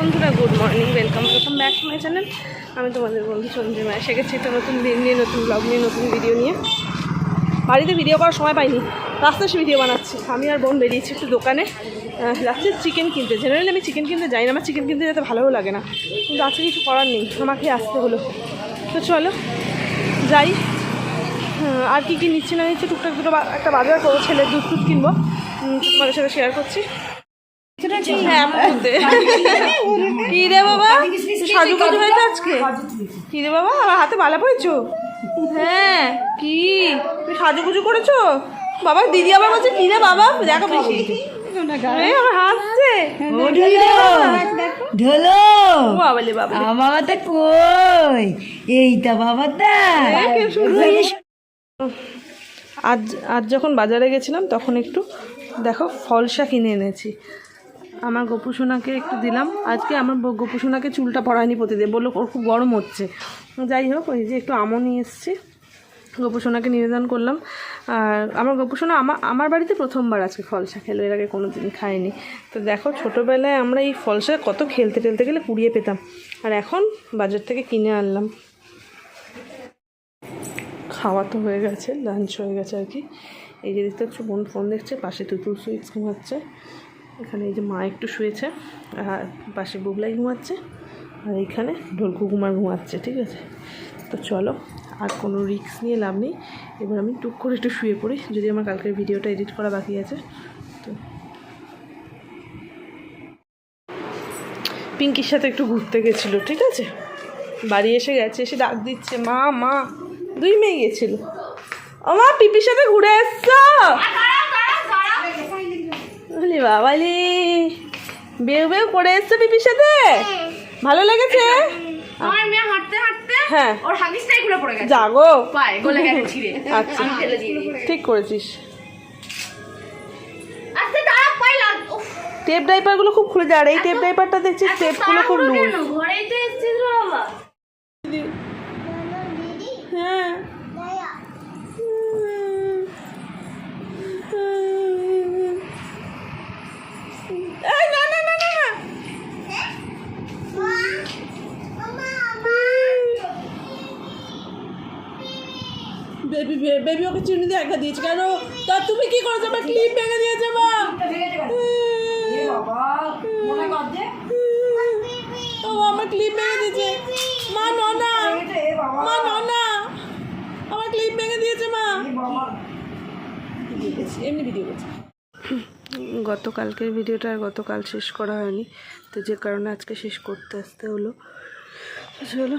বন্ধুরা good morning welcome welcome back to my channel আমি তোমাদের বন্ধু সঞ্জিমা এসে গেছি একটা নতুন দিন নিয়ে, নতুন ব্লগ নিয়ে, নতুন ভিডিও নিয়ে। বাড়িতে ভিডিও করার সময় পাইনি। রাস্তায় এসে ভিডিও বানাচ্ছি। আমি আর বোন বেরিয়েছি একটু দোকানে। যাচ্ছি চিকেন কিনতে। জেনারেলি আমি চিকেন কিনতে যাই না, আমার চিকেন কিনতে যেতে ভালোও লাগে না। কিন্তু আজকে কিছু করার নেই। আমাকে আসতে হলো। তো চলো, যাই। আর কি কি নিচ্ছি না নিচ্ছি, টুকটাক দুটো একটা বাজার করব, ছেলের দুধ টুধ কিনবো তোমাদের সাথে শেয়ার করছি। হ্যাঁ কি রে বাবা? সাজু গুজু হয়েছে আজকে? কি রে বাবা? আমার হাতে বালা পড়েছো হ্যাঁ কি? তুমি সাজুগুজু করেছ? বাবা দিদি আবার বলছে কি রে বাবা? দেখো বেশি হাসছে। ঢোলো ও বাবালে বাবা। বাবাটা কই? এইটা বাবাটা আজ আজ যখন বাজারে গেছিলাম তখন একটু দেখো ফলসা কিনে এনেছি। আমার গোপুসোনাকে একটু দিলাম। আজকে আমার গোপুসোনাকে চুলটা পড়ায়নি প্রতিদিন, বলল ওর খুব গরম হচ্ছে। যাই হোক, ওই যে একটু আমও নিয়ে এসেছি। গোপুসোনাকে নিবেদন করলাম। আর আমার গোপুসোনা আমার আমার বাড়িতে প্রথমবার আজকে ফলসা খেলো, এর আগে কোনো দিন খায়নি। তো দেখো, ছোটোবেলায় আমরা এই ফলসা কত খেলতে টেলতে গেলে কুড়িয়ে পেতাম। আর এখন বাজার থেকে কিনে আনলাম। খাওয়া তো হয়ে গেছে লাঞ্চ হয়ে গেছে আর কি। এই যে দেখতে হচ্ছে বোন ফোন দেখছে, পাশে তুতুল সুইটস ঘুমাচ্ছে। এখানে এই যে মা একটু শুয়েছে, আর পাশে বুবলাই ঘুমাচ্ছে, আর এইখানে ঢোলকু কুমার ঘুমাচ্ছে, ঠিক আছে? তো চলো, আর কোনো রিস্ক নিয়ে লাভ নেই। এবার আমি টুক করে একটু শুয়ে পড়ি, যদি আমার কালকের ভিডিওটা এডিট করা বাকি আছে, তো। পিঙ্কির সাথে একটু ঘুরতে গেছিল, ঠিক আছে? বাড়ি এসে গেছে, এসে ডাক দিচ্ছে, মা মা, দুই মেয়ে গেছিল। ও মা, পিপির সাথে ঘুরে এসছো? বাবালি। বেউ বেউ করে এসছো পিপির সাথে? ভালো লেগেছে? আমার মেয়ে হাঁটতে হাঁটতে হ্যাঁ। ওর হাগিসটাই খুলে পড়ে গেছে। জাগো। পায়ে গলে গেছে ছিঁড়ে। আচ্ছা। ঠিক করেছিস। পায়ে টেপ ডাইপারগুলো খুব খুলে যায় আর এই টেপ ডাইপারটা দেখছি এত টেপগুলো খুব লুজ ঘরেই তো বাবা হ্যাঁ এই, না, না, না, না, না। বেবি বেবি ওকে চিনি দিয়ে একা দিয়েছে। কেন? তা তুমি কি করেছ? আমার ক্লিপ ভেঙে দিয়েছে মা। ও আমার ক্লিপ ভেঙে দিয়েছে। মা ননা। মা ননা। আমার ক্লিপ ভেঙে দিয়েছে মা। এমনি ভিডিও করছি। গতকালকের ভিডিওটা আর গতকাল শেষ করা হয়নি। তো যে কারণে আজকে শেষ করতে আসতে হলো। চলো।